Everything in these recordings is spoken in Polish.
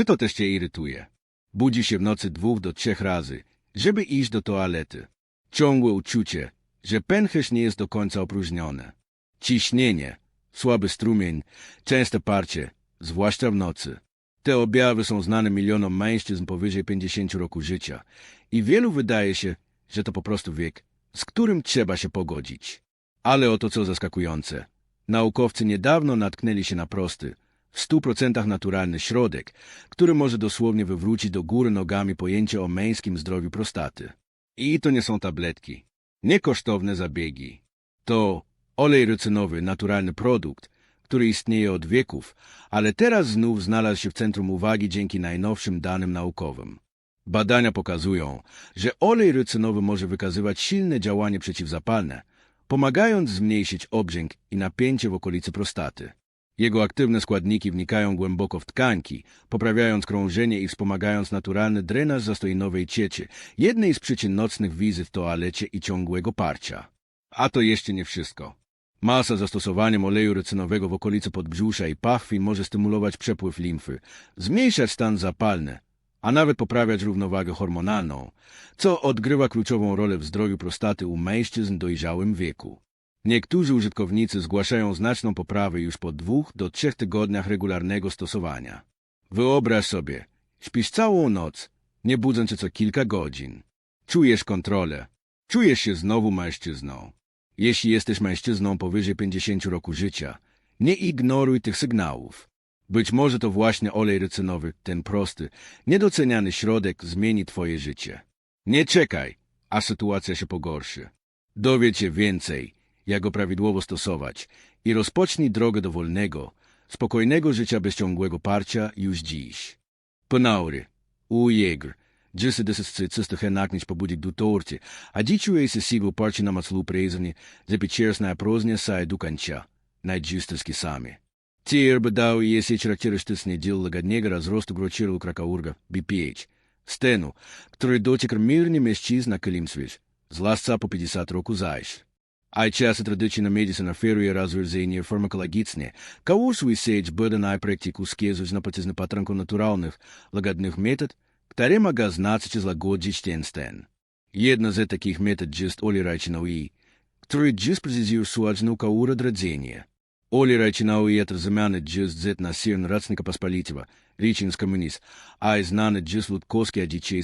Czy to też cię irytuje? Budzi się w nocy dwóch do trzech razy, żeby iść do toalety. Ciągłe uczucie, że pęcherz nie jest do końca opróżniony. Ciśnienie, słaby strumień, częste parcie, zwłaszcza w nocy. Te objawy są znane milionom mężczyzn powyżej 50 roku życia i wielu wydaje się, że to po prostu wiek, z którym trzeba się pogodzić. Ale oto co zaskakujące. Naukowcy niedawno natknęli się na prosty, w 100% naturalny środek, który może dosłownie wywrócić do góry nogami pojęcie o męskim zdrowiu prostaty. I to nie są tabletki, niekosztowne zabiegi. To olej rycynowy, naturalny produkt, który istnieje od wieków, ale teraz znów znalazł się w centrum uwagi dzięki najnowszym danym naukowym. Badania pokazują, że olej rycynowy może wykazywać silne działanie przeciwzapalne, pomagając zmniejszyć obrzęk i napięcie w okolicy prostaty. Jego aktywne składniki wnikają głęboko w tkanki, poprawiając krążenie i wspomagając naturalny drenaż zastoinowej cieczy, jednej z przyczyn nocnych wizyt w toalecie i ciągłego parcia. A to jeszcze nie wszystko. Masa zastosowaniem oleju rycynowego w okolicy podbrzusza i pachwi może stymulować przepływ limfy, zmniejszać stan zapalny, a nawet poprawiać równowagę hormonalną, co odgrywa kluczową rolę w zdrowiu prostaty u mężczyzn w dojrzałym wieku. Niektórzy użytkownicy zgłaszają znaczną poprawę już po dwóch do trzech tygodniach regularnego stosowania. Wyobraź sobie, śpisz całą noc, nie budząc się co kilka godzin. Czujesz kontrolę. Czujesz się znowu mężczyzną. Jeśli jesteś mężczyzną powyżej 50 roku życia, nie ignoruj tych sygnałów. Być może to właśnie olej rycynowy, ten prosty, niedoceniany środek zmieni twoje życie. Nie czekaj, a sytuacja się pogorszy. Dowiedz się więcej, jak go prawidłowo stosować i rozpocznij drogę do wolnego, spokojnego życia bez ciągłego parcia już dziś. Panaury, u jegr, Disse desses cystos renaknić pobudzik do torte, a dičuje se siglo parči na maclu prezrni, zapičeras na proznia sa edukанча, najdziusterski sami. Ті ербедау є сі характеристичні ділага негра зросту грочиру кракаурга, BPH, стену, который дотикр мирни месчиз на килимсвиш, зласца по 50 року заиш. Ай часа традиційна медицина ферує розв'язання фармакологічне, кого свій сеч бъдена практику скезуж на потізне патранку натуральних, лагодних метод, które mogą znaczyć złagodzić ten stan. Jedna z takich metod jest olej rajczynowy, który jest precyzuje słodźną kaurę dredzenia. Olej rajczynowy jest zamiany jest z na sirn racnika pospolitego, richin z komunist, a jest znany jest ludkowskie dzieci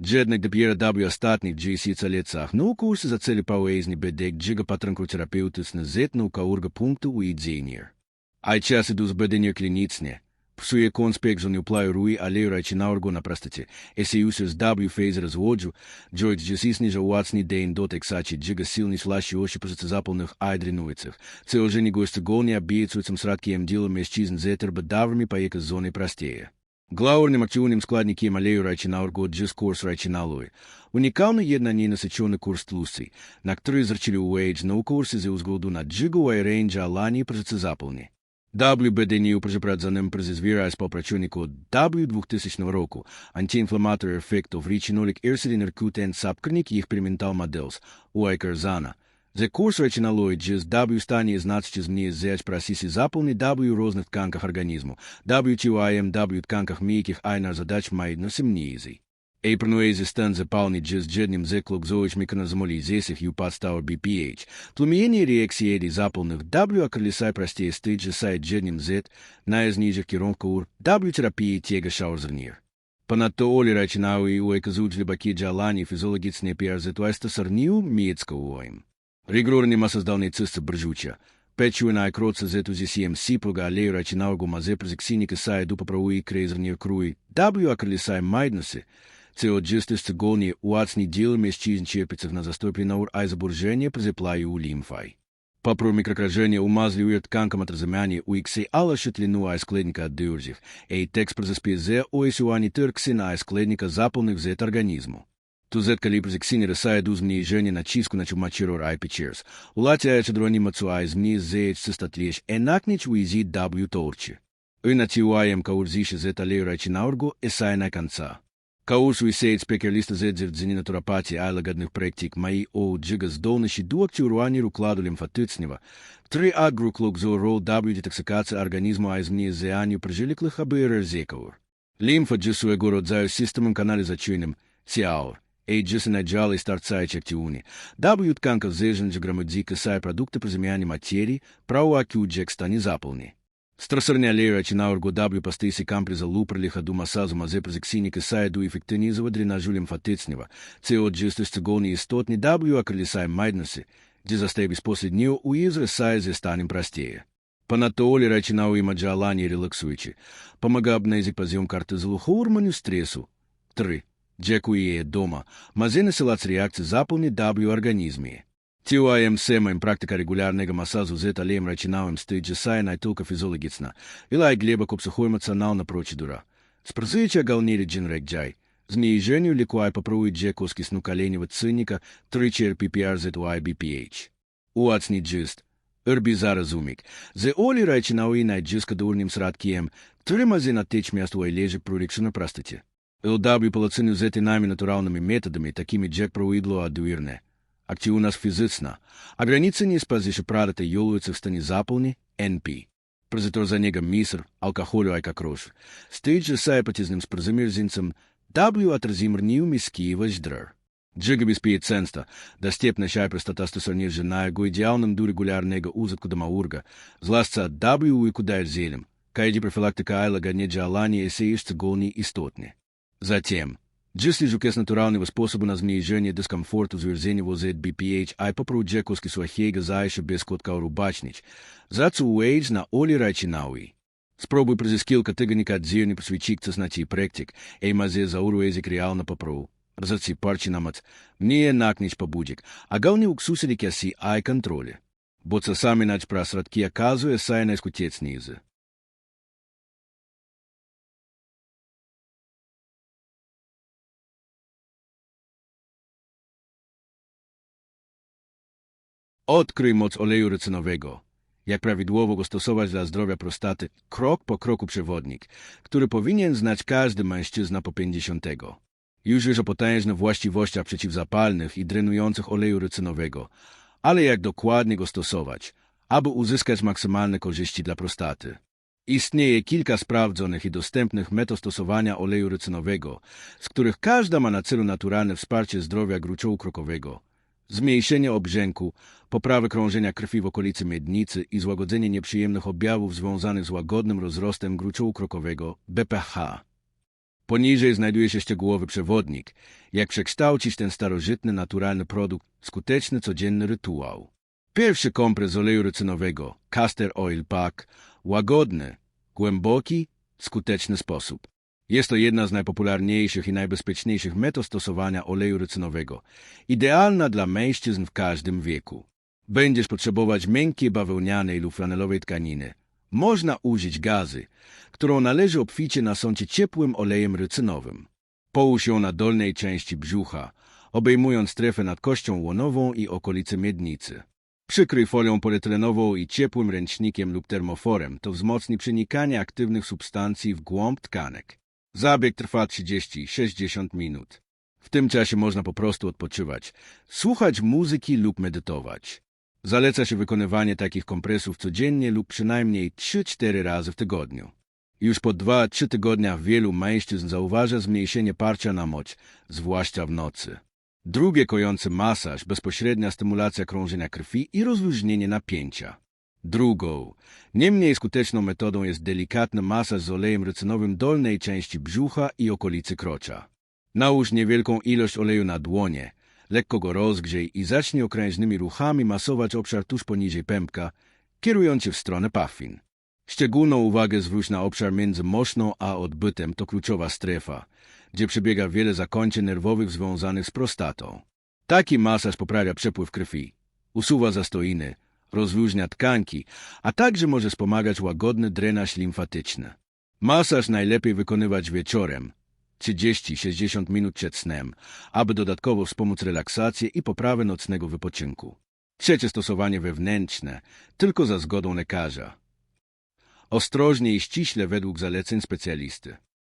Джедник Депьера W. ostatnih 20 лицах наукус за цели пауэзни бедек джига патранкотерапевтис на с у урга пункту у идзиньер. Айчас иду с беденья клиницне. Псуе конспект зон юплаю руи алею райчинаурго на простате. Эси юсис W. фейзер из воджу, джойц джесисни же уацни дейн дотек сачи джига силни слащи оши посыцы заполных айдринуицев. Целжени госты голни обеицуицем срадки ем делом из зетер бедаврами поека зоны простея. Главным активным складником алею райчинаурго джис курс райчиналуй. Уникалный jedna ненасеченный курс тлусций, на который зрачили уэйдж на курсе за узголду на джигу рейнджа алани прожице заполни. WBD призапрadzanим призвірає співпрацівнику W2000 року антиінфламаторний ефект в річинолік ірсидінер кутен сапкрник їх приментал моделс у айкерзана. За курс речиналоид же с W стані значить зміни зеч прасісі заповні W розних тканках організму, WTYM W тканках м'яких айнар задач мають носимнізі. Epronuese stanza palni just jednym zeklog zoić микроназмолизесих ю подстава BPH. Тлумиение реакции эти заполных W акрилисай простее стыд же сайт jednym Z на из нижних киронкаур W терапии тега шаурзернир. Понадто оли рачинауи у еказуджли баки джалани физиологичные пиарзитуайста сарниу миецка уоим. Ригрурни масоздални цисца бржуча. Печуина и кроца зету зисием сипога алею рачинаугу мазе презексиника сай дупа прауи крейзернир круи. W акрилисай майдноси. Цього джистис гоні уацні діл міщин черпицев на застопі наур айзабурження призеплаю у лимфай. Попро микрокражение умазливает тканкам отразумяния у иксы алла шетлину айскледника отдыржив, ей текст прозаспезе оисуани тырксина айскледника заполных зет организму. Tuzet Calibres Xini Resai dos Mni Jani Natisco na Chumachiro IP Cheers. O Latia Chadroni Matsuais Mni Z Sistatrias Enaknich Wizi W Torche. Uinatiuayem Kaurzisha Zetaleira Chinaurgo Esai na e Kansa. Kaus Wiseit Specialista Zedzir Dzinina Turapati Ailagadnych Projektik Mai O Džigas Dona și Duac rukladu Rucladul Emfatitsniva. Tri Agru Klug Zoro W Detoksikacija Organizmu Aizmni Zeaniu Pržiliklich Abirer Zekaur. Limfa Džisu Egoro Dzaju Sistemom Kanalizacijnim Ciaur. Aegis Energali Startsite Actiuni. W tkanка взежен грамадзи касае продукта по замяне материи, право акюджек стани заполни. Страсърня лея, че на орго W пасти си кампри за лупрелиха дума сазу мазе прозексини касае до ефектенизова дренажулем фатецнева. Це от джисто сцегони истотни W акрилисай майднаси, де застеби спослед нио уизра сае за станем простее. Панатоли рачинау има джалани релаксуючи. Помага обнези пазиум карты злуху урманю стрессу. Три. Джекуие дома mazinās lāc reakts запални W организме. Тиуа ем семем практика регулярнега масазу зета лем рачинавем стыджа сайна и толка физиологицна. Илай глеба копсухой эмоционална процедура. Спрзыча галнери джинрек джай. Знижению ликуай попробует джекуски сну коленева цинника 3 PPR ZY BPH. Уацни джист. Ирбизара зумик. Зе оли райчинауи най джиска дурним сраткием. Тримази на течмяст уай лежи прорикшена простате. L.W. взети най-натуралними методами, такими Джек Проидло адуирне. Акти у нас физична, а граница не спази ще прадате јолујце в стани заполни NP. Прозитор за него миср, алкохолю айка крош. Стијче с споразумирзинцем W отразимр нијум из Киева ждрр. Джига би спие ценста, да степна шај престата стосорнир жена, го идеалным ду регулярнега нега узатку дома урга, зласца W и куда е зелем, кайди профилактика ајла га джалани и е се ишце голни и. Затем, Джесли жукес натуральный способ на снижение дискомфорта зверзения возе BPH, ай попру джекоски суахейга еще без котка рубачнич. Зацу уэйдж на оли райчинауи. Спробуй прозискилка тыганика дзирни посвечикца значи практик, эй мазе зауру эзик реально попру. Заці парчинамац, мне накнич побудик, а гавни уксусили кяси ай контроле. Бо це самі нач прасрадки оказує а э, сайна искутец низе. Odkryj moc oleju rycynowego. Jak prawidłowo go stosować dla zdrowia prostaty, krok po kroku przewodnik, który powinien znać każdy mężczyzna po pięćdziesiątego. Już wiesz o potężnych właściwościach przeciwzapalnych i drenujących oleju rycynowego, ale jak dokładnie go stosować, aby uzyskać maksymalne korzyści dla prostaty. Istnieje kilka sprawdzonych i dostępnych metod stosowania oleju rycynowego, z których każda ma na celu naturalne wsparcie zdrowia gruczołu krokowego – zmniejszenie obrzęku, poprawę krążenia krwi w okolicy miednicy i złagodzenie nieprzyjemnych objawów związanych z łagodnym rozrostem gruczołu krokowego BPH. Poniżej znajduje się szczegółowy przewodnik, jak przekształcić ten starożytny, naturalny produkt w skuteczny, codzienny rytuał. Pierwszy kompres oleju rycynowego, Castor Oil Pack, łagodny, głęboki, skuteczny sposób. Jest to jedna z najpopularniejszych i najbezpieczniejszych metod stosowania oleju rycynowego, idealna dla mężczyzn w każdym wieku. Będziesz potrzebować miękkiej bawełnianej lub flanelowej tkaniny. Można użyć gazy, którą należy obficie nasącić ciepłym olejem rycynowym. Połóż ją na dolnej części brzucha, obejmując strefę nad kością łonową i okolice miednicy. Przykryj folią polietlenową i ciepłym ręcznikiem lub termoforem, to wzmocni przenikanie aktywnych substancji w głąb tkanek. Zabieg trwa 30-60 minut. W tym czasie można po prostu odpoczywać, słuchać muzyki lub medytować. Zaleca się wykonywanie takich kompresów codziennie lub przynajmniej 3-4 razy w tygodniu. Już po 2-3 tygodniach wielu mężczyzn zauważa zmniejszenie parcia na moc, zwłaszcza w nocy. Drugie kojący masaż, bezpośrednia stymulacja krążenia krwi i rozluźnienie napięcia. Drugą, nie mniej skuteczną metodą jest delikatny masaż z olejem rycynowym dolnej części brzucha i okolicy krocza. Nałóż niewielką ilość oleju na dłonie, lekko go rozgrzej i zacznij okrężnymi ruchami masować obszar tuż poniżej pępka, kierując się w stronę pachwin. Szczególną uwagę zwróć na obszar między moszną a odbytem, to kluczowa strefa, gdzie przebiega wiele zakończeń nerwowych związanych z prostatą. Taki masaż poprawia przepływ krwi, usuwa zastoiny, rozluźnia tkanki, a także może wspomagać łagodny drenaż limfatyczny. Masaż najlepiej wykonywać wieczorem, 30-60 minut przed snem, aby dodatkowo wspomóc relaksację i poprawę nocnego wypoczynku. Trzecie stosowanie wewnętrzne, tylko za zgodą lekarza. Ostrożnie i ściśle według zaleceń specjalisty.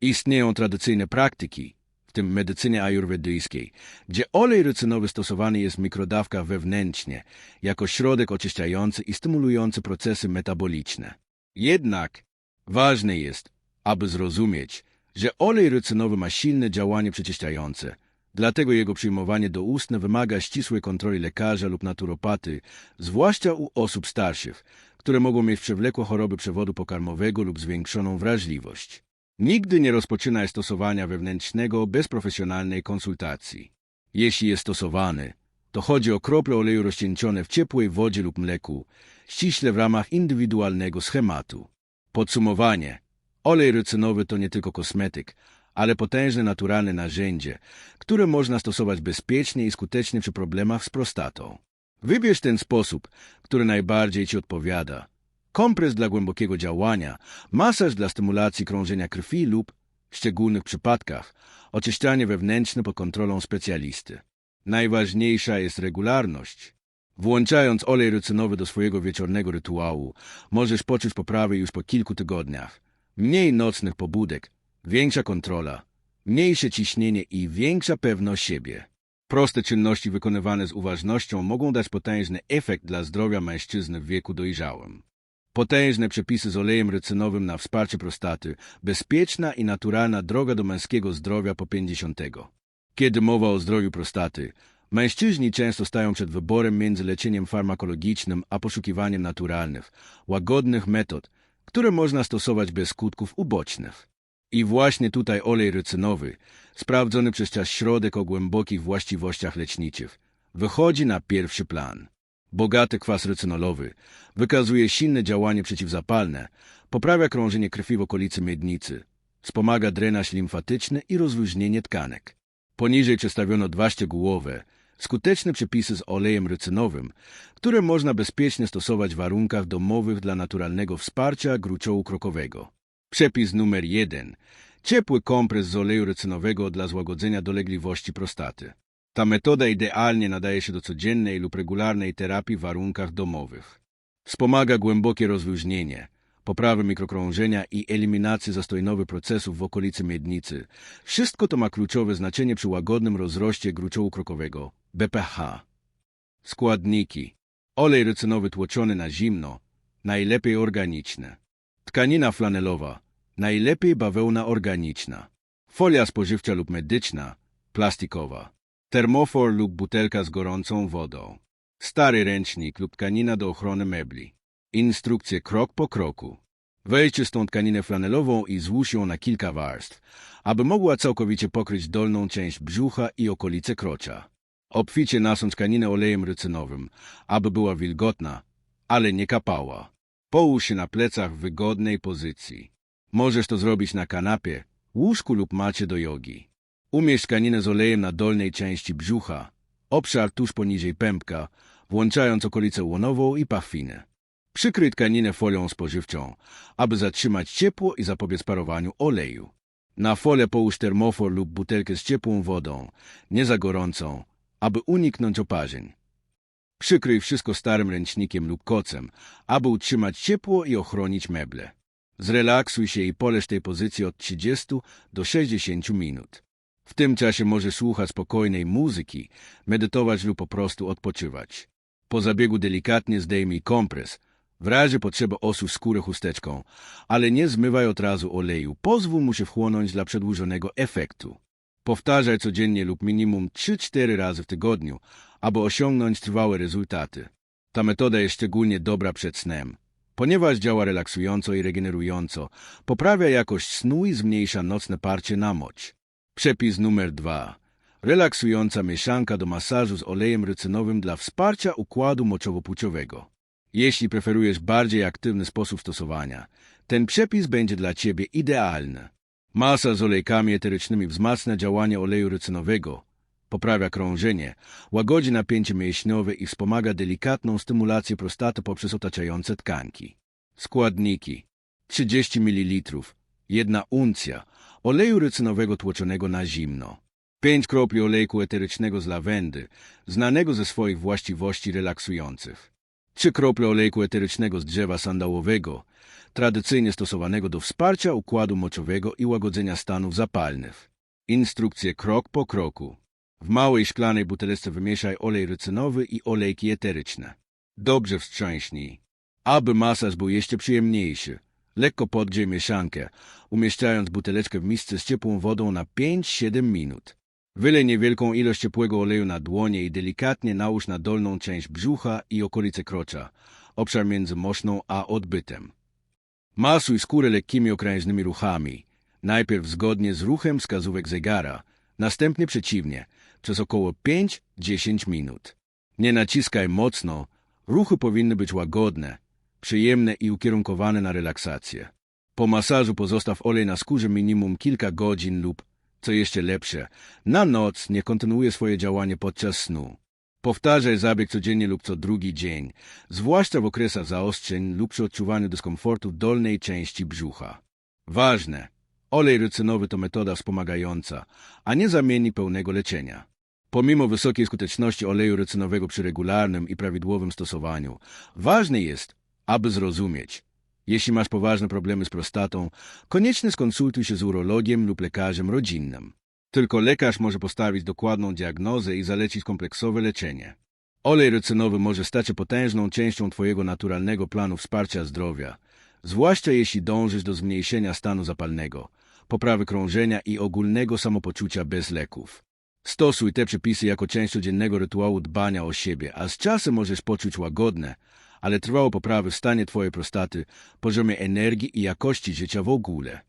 Istnieją tradycyjne praktyki, tym medycynie ajurwedyjskiej, gdzie olej rycynowy stosowany jest w mikrodawkach wewnętrznie, jako środek oczyszczający i stymulujący procesy metaboliczne. Jednak ważne jest, aby zrozumieć, że olej rycynowy ma silne działanie przeczyszczające, dlatego jego przyjmowanie doustne wymaga ścisłej kontroli lekarza lub naturopaty, zwłaszcza u osób starszych, które mogą mieć przewlekłe choroby przewodu pokarmowego lub zwiększoną wrażliwość. Nigdy nie rozpoczynaj stosowania wewnętrznego bez profesjonalnej konsultacji. Jeśli jest stosowany, to chodzi o krople oleju rozcieńczone w ciepłej wodzie lub mleku, ściśle w ramach indywidualnego schematu. Podsumowanie. Olej rycynowy to nie tylko kosmetyk, ale potężne naturalne narzędzie, które można stosować bezpiecznie i skutecznie przy problemach z prostatą. Wybierz ten sposób, który najbardziej Ci odpowiada. Kompres dla głębokiego działania, masaż dla stymulacji krążenia krwi lub, w szczególnych przypadkach, oczyszczanie wewnętrzne pod kontrolą specjalisty. Najważniejsza jest regularność. Włączając olej rycynowy do swojego wieczornego rytuału, możesz poczuć poprawę już po kilku tygodniach. Mniej nocnych pobudek, większa kontrola, mniejsze ciśnienie i większa pewność siebie. Proste czynności wykonywane z uważnością mogą dać potężny efekt dla zdrowia mężczyzny w wieku dojrzałym. Potężne przepisy z olejem rycynowym na wsparcie prostaty, bezpieczna i naturalna droga do męskiego zdrowia po 50. Kiedy mowa o zdrowiu prostaty, mężczyźni często stają przed wyborem między leczeniem farmakologicznym a poszukiwaniem naturalnych, łagodnych metod, które można stosować bez skutków ubocznych. I właśnie tutaj olej rycynowy, sprawdzony przez czas środek o głębokich właściwościach leczniczych, wychodzi na pierwszy plan. Bogaty kwas rycynolowy wykazuje silne działanie przeciwzapalne, poprawia krążenie krwi w okolicy miednicy, wspomaga drenaż limfatyczny i rozluźnienie tkanek. Poniżej przedstawiono dwa szczegółowe, skuteczne przepisy z olejem rycynowym, które można bezpiecznie stosować w warunkach domowych dla naturalnego wsparcia gruczołu krokowego. Przepis numer 1. Ciepły kompres z oleju rycynowego dla złagodzenia dolegliwości prostaty. Ta metoda idealnie nadaje się do codziennej lub regularnej terapii w warunkach domowych. Wspomaga głębokie rozluźnienie, poprawę mikrokrążenia i eliminację zastojnowych procesów w okolicy miednicy. Wszystko to ma kluczowe znaczenie przy łagodnym rozroście gruczołu krokowego, BPH. Składniki. Olej rycynowy tłoczony na zimno, najlepiej organiczne. Tkanina flanelowa, najlepiej bawełna organiczna. Folia spożywcza lub medyczna, plastikowa. Termofor lub butelka z gorącą wodą. Stary ręcznik lub tkanina do ochrony mebli. Instrukcje krok po kroku. Weź czystą tkaninę flanelową i złóż ją na kilka warstw, aby mogła całkowicie pokryć dolną część brzucha i okolice krocza. Obficie nasącz tkaninę olejem rycynowym, aby była wilgotna, ale nie kapała. Połóż się na plecach w wygodnej pozycji. Możesz to zrobić na kanapie, łóżku lub macie do jogi. Umieść tkaninę z olejem na dolnej części brzucha, obszar tuż poniżej pępka, włączając okolicę łonową i pachwinę. Przykryj tkaninę folią spożywczą, aby zatrzymać ciepło i zapobiec parowaniu oleju. Na folię połóż termofor lub butelkę z ciepłą wodą, nie za gorącą, aby uniknąć oparzeń. Przykryj wszystko starym ręcznikiem lub kocem, aby utrzymać ciepło i ochronić meble. Zrelaksuj się i poleż tej pozycji od 30 do 60 minut. W tym czasie możesz słuchać spokojnej muzyki, medytować lub po prostu odpoczywać. Po zabiegu delikatnie zdejmij kompres. W razie potrzeby osusz skórę chusteczką, ale nie zmywaj od razu oleju. Pozwól mu się wchłonąć dla przedłużonego efektu. Powtarzaj codziennie lub minimum 3-4 razy w tygodniu, aby osiągnąć trwałe rezultaty. Ta metoda jest szczególnie dobra przed snem, ponieważ działa relaksująco i regenerująco, poprawia jakość snu i zmniejsza nocne parcie na moć. Przepis numer 2. Relaksująca mieszanka do masażu z olejem rycynowym dla wsparcia układu moczowo-płciowego. Jeśli preferujesz bardziej aktywny sposób stosowania, ten przepis będzie dla Ciebie idealny. Masa z olejkami eterycznymi wzmacnia działanie oleju rycynowego, poprawia krążenie, łagodzi napięcie mięśniowe i wspomaga delikatną stymulację prostaty poprzez otaczające tkanki. Składniki 30 ml, 1 uncja oleju rycynowego tłoczonego na zimno, 5 kropli olejku eterycznego z lawendy, znanego ze swoich właściwości relaksujących, 3 krople olejku eterycznego z drzewa sandałowego, tradycyjnie stosowanego do wsparcia układu moczowego i łagodzenia stanów zapalnych. Instrukcje krok po kroku. W małej szklanej butelce wymieszaj olej rycynowy i olejki eteryczne. Dobrze wstrząśnij. Aby masaż był jeszcze przyjemniejszy, lekko podgrzej mieszankę, umieszczając buteleczkę w misce z ciepłą wodą na 5-7 minut. Wylej niewielką ilość ciepłego oleju na dłonie i delikatnie nałóż na dolną część brzucha i okolice krocza, obszar między moszną a odbytem. Masuj skórę lekkimi okrężnymi ruchami, najpierw zgodnie z ruchem wskazówek zegara, następnie przeciwnie, przez około 5-10 minut. Nie naciskaj mocno, ruchy powinny być łagodne, przyjemne i ukierunkowane na relaksację. Po masażu pozostaw olej na skórze minimum kilka godzin lub, co jeszcze lepsze, na noc nie kontynuuje swoje działanie podczas snu. Powtarzaj zabieg codziennie lub co drugi dzień, zwłaszcza w okresach zaostrzeń lub przy odczuwaniu dyskomfortu dolnej części brzucha. Ważne, olej rycynowy to metoda wspomagająca, a nie zamieni pełnego leczenia. Pomimo wysokiej skuteczności oleju rycynowego przy regularnym i prawidłowym stosowaniu, ważne jest, aby zrozumieć. Jeśli masz poważne problemy z prostatą, koniecznie skonsultuj się z urologiem lub lekarzem rodzinnym. Tylko lekarz może postawić dokładną diagnozę i zalecić kompleksowe leczenie. Olej rycynowy może stać się potężną częścią Twojego naturalnego planu wsparcia zdrowia, zwłaszcza jeśli dążysz do zmniejszenia stanu zapalnego, poprawy krążenia i ogólnego samopoczucia bez leków. Stosuj te przepisy jako część codziennego rytuału dbania o siebie, a z czasem możesz poczuć łagodne, ale trwało poprawy w stanie Twojej prostaty, poziomie energii i jakości życia w ogóle.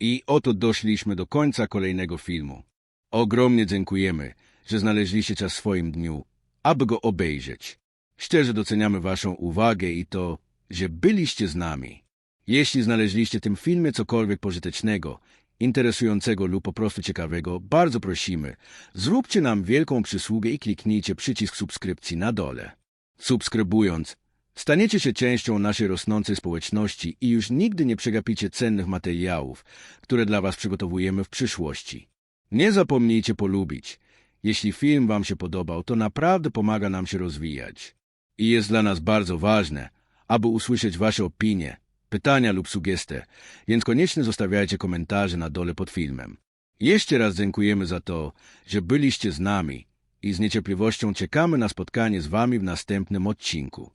I oto doszliśmy do końca kolejnego filmu. Ogromnie dziękujemy, że znaleźliście czas w swoim dniu, aby go obejrzeć. Szczerze doceniamy Waszą uwagę i to, że byliście z nami. Jeśli znaleźliście w tym filmie cokolwiek pożytecznego, interesującego lub po prostu ciekawego, bardzo prosimy, zróbcie nam wielką przysługę i kliknijcie przycisk subskrypcji na dole. Subskrybując, staniecie się częścią naszej rosnącej społeczności i już nigdy nie przegapicie cennych materiałów, które dla Was przygotowujemy w przyszłości. Nie zapomnijcie polubić. Jeśli film Wam się podobał, to naprawdę pomaga nam się rozwijać. I jest dla nas bardzo ważne, aby usłyszeć Wasze opinie, pytania lub sugestie, więc koniecznie zostawiajcie komentarze na dole pod filmem. Jeszcze raz dziękujemy za to, że byliście z nami i z niecierpliwością czekamy na spotkanie z Wami w następnym odcinku.